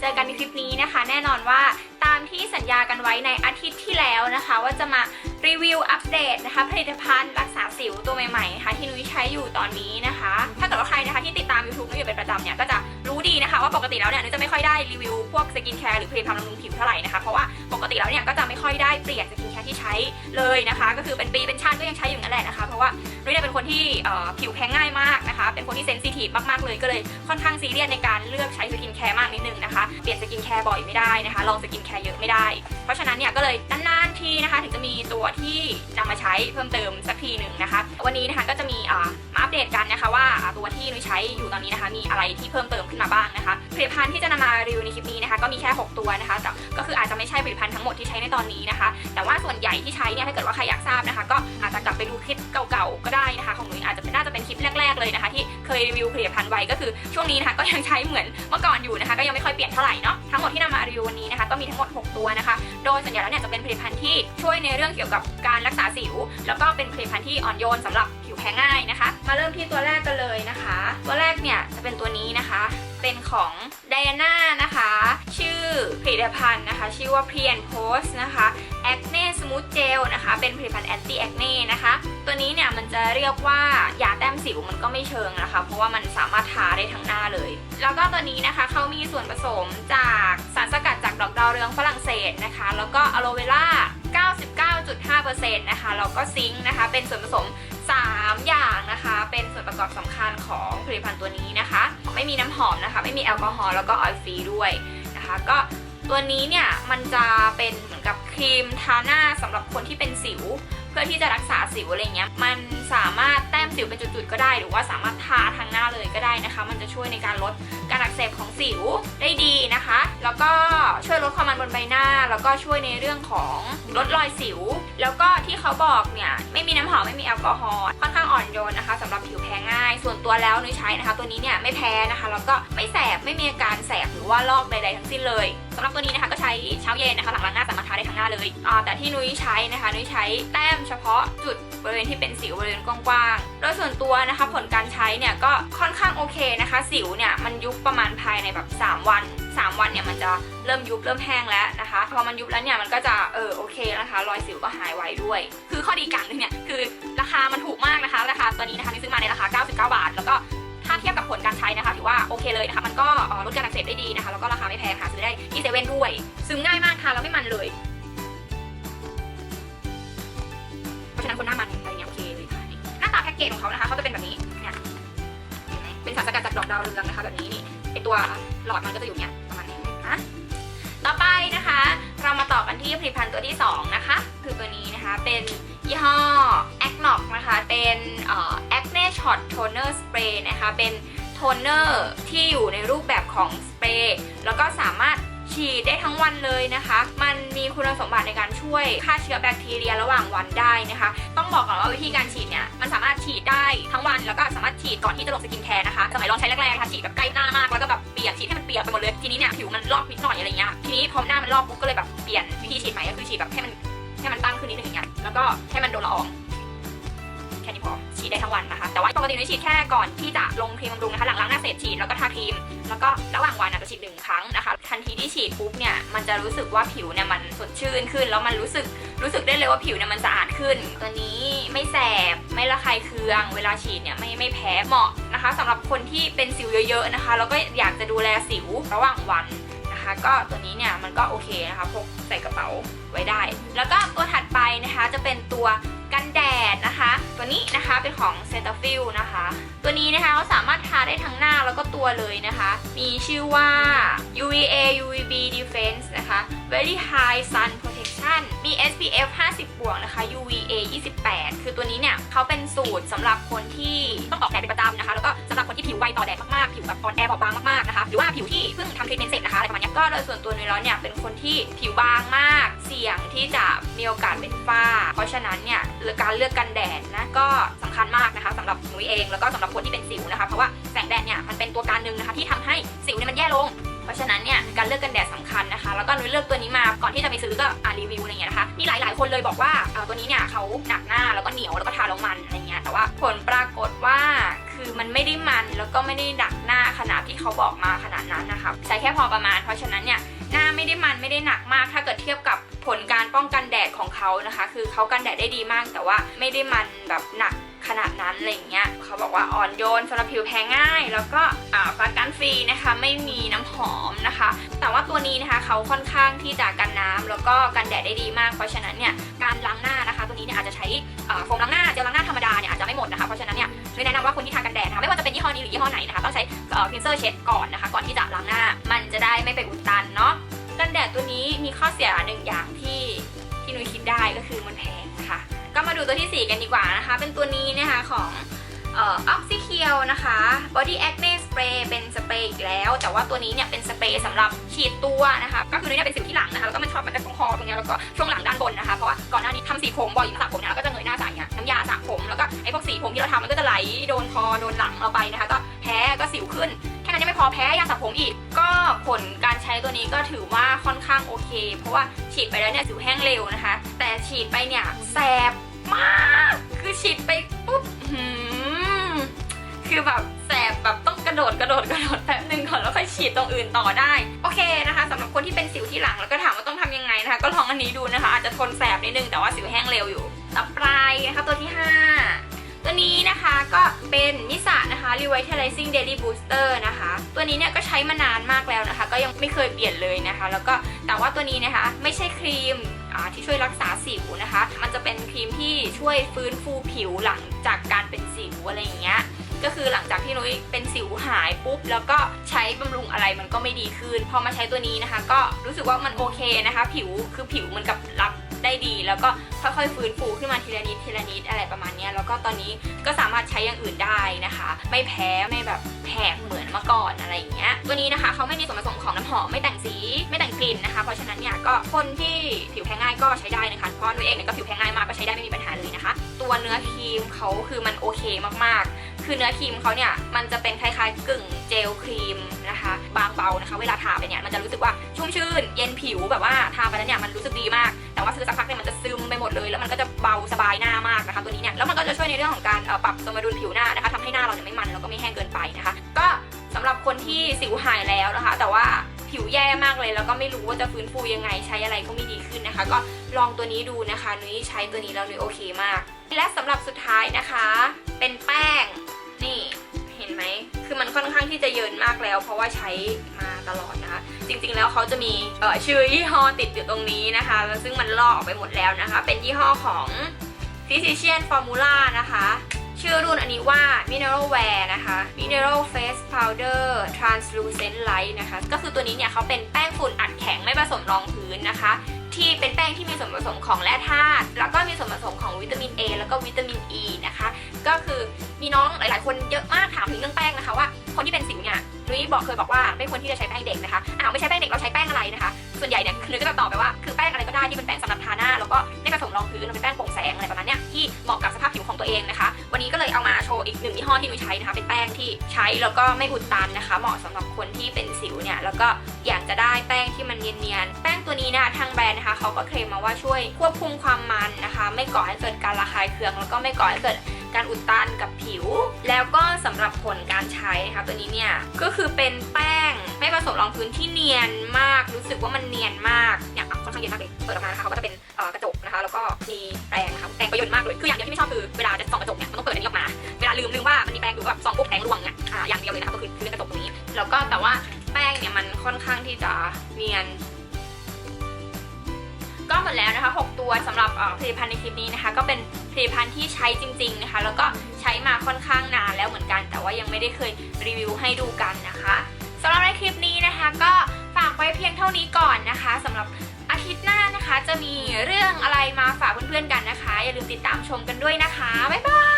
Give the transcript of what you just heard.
เจอกันในคลิปนี้นะคะ แน่นอนว่าตามที่สัญญากันไว้ในอาทิตย์ที่แล้วนะคะ ว่าจะมารีวิวอัปเดตนะคะผลิตภัณฑ์รักษาสิวตัวใหม่ๆนะคะที่นุ้ยใช้อยู่ตอนนี้นะคะ ถ้าเกิดว่าใครนะคะที่ติดตาม YouTube นุ้ยอยู่เป็นประจำเนี่ยก็จะ รู้ดีนะคะว่าปกติแล้วเนี่ยนุ้ยจะไม่ค่อยได้รีวิวพวกสกินแคร์หรือผลิตภัณฑ์บำรุงผิวเท่าไหร่นะคะ เพราะว่าปกติแล้วเนี่ยก็จะไม่ค่อยได้เปลี่ยนสกินแคร์ที่ใช้เลยนะคะ ก็คือเป็นปีเป็นชาติก็ยังใช้อยู่นั่นแหละนะคะ เพราะว่านุ้ยเนี่ยเป็นคนที่ผิวแพ้ง่ายมากนะคะ เป็นคนที่เซนซิทีฟมากๆเลยก็เลยค่อนข้างซีเรียสในการเลือกใช้สกินแคร์มากนิดนึงนะคะ เปลี่ยนสกินแคร์บ่อยไม่ได้นะคะ ลองสกินแคร์เยอะไม่ได้ เพราะฉะนั้นเนี่ยก็เลยนานๆทีนะคะถึงจะ ตัวที่นำมาใช้เพิ่มเติมสักทีหนึ่งนะคะ วันนี้นะคะก็จะมีอ่ามาอัปเดตกันนะคะว่าอ่าตัวที่นุ้ยใช้อยู่ตอนนี้นะคะ มีอะไรที่เพิ่มเติมขึ้นมาบ้างนะคะผลิตภัณฑ์ที่จะนำมารีวิวในคลิปนี้นะคะก็มีแค่ 6 ตัวนะคะแต่ก็คืออาจจะไม่ใช่ผลิตภัณฑ์ทั้งหมดที่ใช้ในตอนนี้นะคะ แต่ว่าส่วนใหญ่ที่ใช้เนี่ยถ้าเกิดว่าใครอยากทราบนะคะ ก็อาจจะกลับไป ยรีวิวผลิตภัณฑ์ไว้ก็คือช่วงนี้นะคะก็ยังใช้เหมือนเมื่อก่อนอยู่นะคะก็ยังไม่ค่อยเปลี่ยนเท่าไหร่เนาะทั้งหมดที่นำมารีวิววันนี้นะคะก็มีทั้งหมด 6 ตัวนะคะ โดยส่วนใหญ่แล้วเนี่ยจะเป็นผลิตภัณฑ์ที่ช่วยในเรื่องเกี่ยวกับการรักษาสิว แล้วก็เป็นผลิตภัณฑ์ที่อ่อนโยนสำหรับผิวแพ้ง่ายนะคะ มาเริ่มที่ตัวแรกกันเลยนะคะ ตัวแรกเนี่ยจะเป็นตัวนี้นะคะ เป็นของ Diana นะคะ ชื่อผลิตภัณฑ์นะคะ ชื่อว่า Pre and Post นะคะ Acne Smooth Gel นะคะ เป็นผลิตภัณฑ์ Anti Acne นะคะ ตัวนี้เนี่ยมันจะเรียกว่ายาแต้มสิวมันก็ไม่เชิงนะคะ เพราะว่ามันสามารถทาได้ทั้งหน้าเลย แล้วก็ตัวนี้นะคะเขามีส่วนผสมจากสารสกัดจากดอกดาวเรืองฝรั่งเศสนะคะ แล้วก็อะโลเวล่า99.5%นะคะแล้วก็ซิงค์นะคะ เป็นส่วนผสม 3 อย่างนะคะ เป็นส่วนประกอบสำคัญของผลิตภัณฑ์ตัวนี้นะคะ ไม่มีน้ำหอมนะคะ ไม่มีแอลกอฮอล์แล้วก็ออยล์ฟรีด้วยนะคะ ก็ตัวนี้เนี่ยมันจะเป็นเหมือนกับครีมทาหน้าสำหรับคนที่เป็นสิว พื่อที่จะรักษาสิวอะไรเงี้ย มันสามารถแต้มสิวเป็นจุดๆก็ได้ หรือว่าสามารถทาทางหน้าเลยก็ได้นะคะ มันจะช่วยในการลดการอักเสบของสิวได้ดีนะคะ แล้วก็ช่วยลดความมันบนใบหน้า แล้วก็ช่วยในเรื่องของลดรอยสิว แล้วก็ที่เขาบอกเนี่ยไม่มีน้ำหอมไม่มีแอลกอฮอล์ค่อนข้างอ่อนโยนนะคะสำหรับผิวแพ้ง่าย ส่วนตัวแล้วนุ้ยใช้นะคะ ตัวนี้เนี่ยไม่แพ้นะคะแล้วก็ไม่แสบไม่มีอาการแสบหรือว่าลอกใดๆทั้งสิ้นเลยสำหรับตัวนี้นะคะก็ใช้เช้าเย็นนะคะหลังล้างหน้าสามารถทาได้ทั้งหน้าเลยอ่าแต่ที่นุ้ยใช้นะคะนุ้ยใช้แต้มเฉพาะจุดบริเวณที่เป็นสิวบริเวณกว้างๆ โดยส่วนตัวนะคะผลการใช้เนี่ยก็ค่อนข้างโอเคนะคะ สิวเนี่ยมันยุบประมาณภายในแบบ 3 วัน 3 วันเนี่ยมันจะเริ่มยุบเริ่มแห้งแล้วนะคะพอมันยุบแล้วเนี่ยมันก็จะเออโอเคนะคะรอยสิวก็หายไวด้วย คือข้อดีอย่างหนึงเนี่ยคือราคามันถูกมากนะคะราคาตัวนี้นะคะที่ซื้อมาในราคา 99 บาท แล้วก็ถ้าเทียบกับผลการใช้นะคะถือว่าโอเคเลยนะคะมันก็ลดการอักเสบได้ดีนะคะแล้วก็ราคาไม่แพงค่ะซื้อได้ที่เซเว่นด้วยซึมง่ายมากทานแล้วไม่มันเลย นั้นคนหน้ามันอะไรเงี้ยโอเคเลยค่ะนี่หน้าตาแพ็กเกจของเขานะคะเขาจะเป็นแบบนี้เนี่ยเห็นไหมเป็นสารสกัดจากดอกดาวเรืองนะคะแบบนี้นี่ไอตัวหลอดมันก็จะอยู่เนี่ยประมาณนี้นะต่อไปนะคะ เรามาต่อกันที่ผลิตภัณฑ์ตัวที่สองนะคะ คือตัวนี้นะคะเป็นยี่ห้อ a c n o c นะคะ เป็นเอ่อ Acne Shot Toner Spray นะคะ เป็นโทนเนอร์ที่อยู่ในรูปแบบของสเปรย์แล้วก็สามารถ ฉีดได้ทั้งวันเลยนะคะ มันมีคุณสมบัติในการช่วยฆ่าเชื้อแบคทีเรียระหว่างวันได้นะคะ ต้องบอกก่อนว่าวิธีการฉีดเนี่ยมันสามารถฉีดได้ทั้งวันแล้วก็สามารถฉีดก่อนที่จะลงสกินแคร์นะคะสมัยลองใช้แรกๆนะคะฉีดแบบใกล้หน้ามากแล้วก็แบบเปียกฉีดให้มันเปียกไปหมดเลยทีนี้เนี่ยผิวมันลอกนิดหน่อยอะไรเงี้ยทีนี้พอหน้ามันลอกปุ๊บก็เลยแบบเปลี่ยนวิธีฉีดใหม่ก็คือฉีดแบบให้มันให้มันตั้งขึ้นนิดนึงอย่างเงี้ยแล้วก็ให้มันโดนละออง ดได้ทั้งวันนะคะ แต่ว่าปกตินุ้ยฉีดแค่ก่อนที่จะลงครีมบำรุงนะคะ หลังล้างหน้าเสร็จฉีดแล้วก็ทาครีม แล้วก็ระหว่างวันอาจจะฉีดหนึ่งครั้งนะคะ ทันทีที่ฉีดปุ๊บเนี่ย มันจะรู้สึกว่าผิวเนี่ยมันสดชื่นขึ้น แล้วมันรู้สึกรู้สึกได้เลยว่าผิวเนี่ยมันสะอาดขึ้น ตัวนี้ไม่แสบ ไม่ระคายเคือง เวลาฉีดเนี่ยไม่ไม่แพ้เหมาะนะคะสำหรับคนที่เป็นสิวเยอะๆนะคะ แล้วก็อยากจะดูแลสิวระหว่างวันนะคะก็ตัวนี้เนี่ยมันก็โอเคนะคะพกใส่กระเป๋าไว้ได้ แล้วก็ตัวถัดไปนะคะจะเป็นตัว กันแดดนะคะ ตัวนี้นะคะเป็นของเซตาฟิลนะคะ ตัวนี้นะคะเขาสามารถทาได้ทั้งหน้าแล้วก็ตัวเลยนะคะ มีชื่อว่า UVA UVB Defense นะคะ Very High Sun Protection มี SPF 50 บวกนะคะ UVA 28 คือตัวนี้เนี่ยเขาเป็นสูตรสำหรับคนที่ต้องออกแดดเป็นประจำนะคะ แล้วก็สำหรับคนที่ผิวไวต่อแดดมากๆ ผิวแบบอ่อนแอบอบบางมากๆนะคะ หรือว่าผิวที่เพิ่งทำทรีทเมนต์เสร็จนะคะอะไรประมาณนี้ก็โดยส่วนตัวเนยแล้วเนี่ยเป็นคนที่ผิวบางมาก เสี่ยงที่จะมีโอกาสเป็นฝ้า เพราะฉะนั้นเนี่ยการเลือกกันแดดนะก็สำคัญมากนะคะสำหรับหนุยเองแล้วก็สำหรับคนที่เป็นสิวนะคะ เพราะว่าแสงแดดเนี่ยมันเป็นตัวการหนึ่งนะคะที่ทำให้สิวเนี่ยมันแย่ลง เพราะฉะนั้นเนี่ยการเลือกกันแดดสำคัญนะคะ แล้วก็นุ้ยเลือกตัวนี้มาก่อนที่จะไปซื้อก็อ่านรีวิวอะไรเงี้ยนะคะมีหลาย ๆ คนเลยบอกว่าเอ่อตัวนี้เนี่ยเขาหนักหน้าแล้วก็เหนียวแล้วก็ทาแล้วมันอะไรเงี้ยแต่ว่าผลปรากฏว่าคคือมันไม่ได้มันแล้วก็ไม่ได้หนักหน้าขนาดที่เขาบอกมาขนาดนั้นนะคะใช้แค่พอประมาณ เพราะฉะนั้นเนี่ยหน้าไม่ได้มันไม่ได้หนักมาก ถ้าเกิดเทียบกับผลการป้องกันแดดของเขานะคะ คือเขากันแดดได้ดีมากแต่ว่าไม่ได้มันแบบหนัก ขนาดนั้นอะไรเงี้ยเขาบอกว่าอ่อนโยนสำหรับผิวแพ้ง่าย แล้วก็อ่าประกันฟรีนะคะไม่มีน้ำหอมนะคะ แต่ว่าตัวนี้นะคะเขาค่อนข้างที่จะกันน้ำแล้วก็กันแดดได้ดีมาก เพราะฉะนั้นเนี่ยการล้างหน้านะคะ ตัวนี้เนี่ยอาจจะใช้โฟมล้างหน้าเจลล้างหน้าธรรมดาเนี่ยอาจจะไม่หมดนะคะเพราะฉะนั้นเนี่ยเลยแนะนำว่าคนที่ทากันแดดนะคะไม่ว่าจะเป็นยี่ห้อนี้หรือยี่ห้อไหนนะคะต้องใช้คลีนเซอร์เช็ดก่อนนะคะก่อนที่จะล้างหน้า มันจะได้ไม่ไปอุดตันเนาะกันแดดตัวนี้มีข้อเสียหนึ่งอย่างที่ที่นุ้ยคิดได้ก็คือมันแพงค่ะ ก็มาดูตัวทีสี่ 4 กันดีกว่านะคะ เป็นตัวนี้นะคะของออกซิเคียวนะคะ Body Acne Spray เป็นสเปรย์อีกแล้ว แต่ว่าตัวนี้เนี่ยเป็นสเปรย์สำหรับฉีดตัวนะคะ ก็คือเนี่ยเป็นสิวที่หลังนะคะ แล้วก็มันชอบมันจะตรงคอตรงเนี้ยแล้วก็ช่วงหลังด้านบนนะคะ เพราะว่าก่อนหน้านี้ทำสีผมบ่อยสระผมเนี่ยแล้วก็จะเงยหน้าใส่เนี่ยน้ำยาสระผม แล้วก็ไอ้พวกสีผมที่เราทำมันก็จะไหลโดนคอโดนหลังเราไปนะคะ ก็แพ้ก็สิวขึ้น แค่นั้นยังไม่พอแพ้ยาสระผมอีก ก็ผลการใช้ตัวนี้ก็ถือว่าค่อนข้างโอเค เพราะว่าฉีดไปแล้วเนี่ยสิวแห้งเร็วนะคะ แต่ฉีดไปเนี่ยแสบ มาก คือฉีดไปปุ๊บหืมคือแบบแสบแบบต้องกระโดดกระโดดกระโดดแป๊บหนึ่งก่อนแล้วค่อยฉีดตรงอื่นต่อได้ โอเคนะคะสำหรับคนที่เป็นสิวที่หลังแล้วก็ถามว่าต้องทำยังไงนะคะ ก็ลองอันนี้ดูนะคะ อาจจะทนแสบนิดนึงแต่ว่าสิวแห้งเร็วอยู่ ต่อไปนะคะตัวที่ 5ตัวนี้นะคะก็เป็นนิสานะคะ Revitalizing Daily Booster นะคะ ตัวนี้เนี่ยก็ใช้มานานมากแล้วนะคะ ก็ยังไม่เคยเปลี่ยนเลยนะคะ แล้วก็แต่ว่าตัวนี้นะคะไม่ใช่ครีม ที่ช่วยรักษาสิวนะคะ มันจะเป็นครีมที่ช่วยฟื้นฟูผิวหลังจากการเป็นสิวอะไรอย่างเงี้ยก็คือหลังจากที่นุ้ยเป็นสิวหายปุ๊บ แล้วก็ใช้บำรุงอะไรมันก็ไม่ดีขึ้น พอมาใช้ตัวนี้นะคะ ก็รู้สึกว่ามันโอเคนะคะ ผิวคือผิวเหมันกับรับ ได้ดี แล้วก็ค่อยๆฟื้นฟูขึ้นมาทีละนิดทีละนิดอะไรประมาณนี้แล้วก็ตอนนี้ก็สามารถใช้อย่างอื่นได้นะคะ ไม่แพ้ไม่แบบแผกเหมือนเมื่อก่อนอะไรอย่างเงี้ยตัวนี้นะคะเขาไม่มีส่วนผสมของน้ำหอมไม่แต่งสีไม่แต่งกลิ่นนะคะ เพราะฉะนั้นเนี่ยก็คนที่ผิวแพ้ง่ายก็ใช้ได้นะคะเพราะนุ้ยเองเนี่ยก็ผิวแพ้ง่ายมากก็ใช้ได้ไม่มีปัญหาเลยนะคะ ตัวเนื้อครีมเขาคือมันโอเคมากๆ คือเนื้อครีมเขาเนี่ยมันจะเป็นคล้ายๆกึ่งเจลครีมนะคะบางเบานะคะ เวลาทาไปเนี่ยมันจะรู้สึกว่าชุ่มชื่น เย็นผิวแบบว่าทาไปแล้วเนี่ยมันรู้สึกดีมาก ว่าคือสักพักเนี่ยมันจะซึมไปหมดเลย แล้วมันก็จะเบาสบายหน้ามากนะคะตัวนี้เนี่ยแล้วมันก็จะช่วยในเรื่องของการปรับสมดุลผิวหน้านะคะทำให้หน้าเราเนี่ยไม่มันแล้วก็ไม่แห้งเกินไปนะคะ ก็สำหรับคนที่สิวหายแล้วนะคะ แต่ว่าผิวแย่มากเลยแล้วก็ไม่รู้ว่าจะฟื้นฟูยังไงใช้อะไรก็ไม่ดีขึ้นนะคะ ก็ลองตัวนี้ดูนะคะนุ้ยใช้ตัวนี้แล้วนุ้ยโอเคมาก และสำหรับสุดท้ายนะคะ เป็นแป้งนี่ ไหม คือมันค่อนข้างที่จะเยินมากแล้ว เพราะว่าใช้มาตลอดนะคะ จริงๆแล้วเขาจะมีเออชื่อยี่ห้อติดอยู่ตรงนี้นะคะแล้วซึ่งมันลอกออกไปหมดแล้วนะคะ เป็นยี่ห้อของ Physician Formula นะคะ ชื่อรุ่นอันนี้ว่า Mineral Wear นะคะ Mineral Face Powder Translucent Light นะคะ ก็คือตัวนี้เนี่ยเขาเป็นแป้งฝุ่นอัดแข็งไม่ผสมรองพื้นนะคะที่เป็นแป้งที่มีส่วนผสมของแร่ธาตุ แล้วก็มีส่วนผสมของวิตามิน A แล้วก็วิตามิน E นะคะ ก็คือมีน้องหลาย ๆ คนเยอะมากถามถึงเรื่องแป้งนะคะว่าคนที่เป็นสิวเนี่ยนุ้ยบอกเคยบอกว่าไม่ควรที่จะใช้แป้งเด็กนะคะอ้าวไม่ใช้แป้งเด็กเราใช้แป้งอะไรนะคะ ส่วนใหญ่เนี่ยนุ้ยก็จะตอบไปว่าคือแป้งอะไรก็ได้ที่เป็นแป้งสำหรับทาหน้าแล้วก็ไม่ผสมรองพื้นเป็นแป้งโปร่งแสงอะไรประมาณเนี้ยที่เหมาะกับสภาพผิวของตัวเองนะคะ วันนี้ก็เลยเอามาโชว์อีกหนึ่งยี่ห้อที่นุ้ยใช้นะคะเป็นแป้งที่ใช้แล้วก็ไม่อุดตันนะคะ เหมาะสำหรับคนที่เป็นสิวเนี่ยแล้วก็อยากจะได้แป้งที่มันเนียนๆแป้งตัวนี้นะคะทางแบรนด์นะคะเขาก็เคลมมาว่าช่วยควบคุมความมันนะคะ ไม่ก่อให้เกิดการระคายเคืองแล้วก็ไม่ก่อให้เกิด การอุดตันกับผิว แล้วก็สำหรับผลการใช้นะคะตัวนี้เนี่ยก็คือเป็นแป้งไม่ผสมรองพื้นที่เนียนมาก รู้สึกว่ามันเนียนมากเนี่ยค่อนข้างเย็นมากเลยเปิดออกมานะคะเขาก็จะเป็นกระจกนะคะแล้วก็มีแปรงนะคะแปรงประโยชน์มากเลยคืออย่างเดียวที่ไม่ชอบคือเวลาจะส่องกระจกเนี่ยมันต้องเปิดอันนี้ออกมาเวลาลืมลืมว่ามันมีแปรงอยู่แบบส่องปุ๊บแปรงร่วงอะอ่าอย่างเดียวเลยนะคะก็คือคือกระจกตรงนี้ แล้วก็แต่ว่าแป้งเนี่ยมันค่อนข้างที่จะเนียน็หมดแล้วนะคะ 6 ตัวสำหรับผลิตภัณฑ์ในคลิปนี้นะคะ ก็เป็นผลิตภัณฑ์ที่ใช้จริง ๆนะคะ แล้วก็ใช้มาค่อนข้างนานแล้วเหมือนกัน แต่ว่ายังไม่ได้เคยรีวิวให้ดูกันนะคะสำหรับในคลิปนี้นะคะ ก็ฝากไว้เพียงเท่านี้ก่อนนะคะสำหรับอาทิตย์หน้านะคะ จะมีเรื่องอะไรมาฝากเพื่อนๆกันนะคะ อย่าลืมติดตามชมกันด้วยนะคะบ๊ายบาย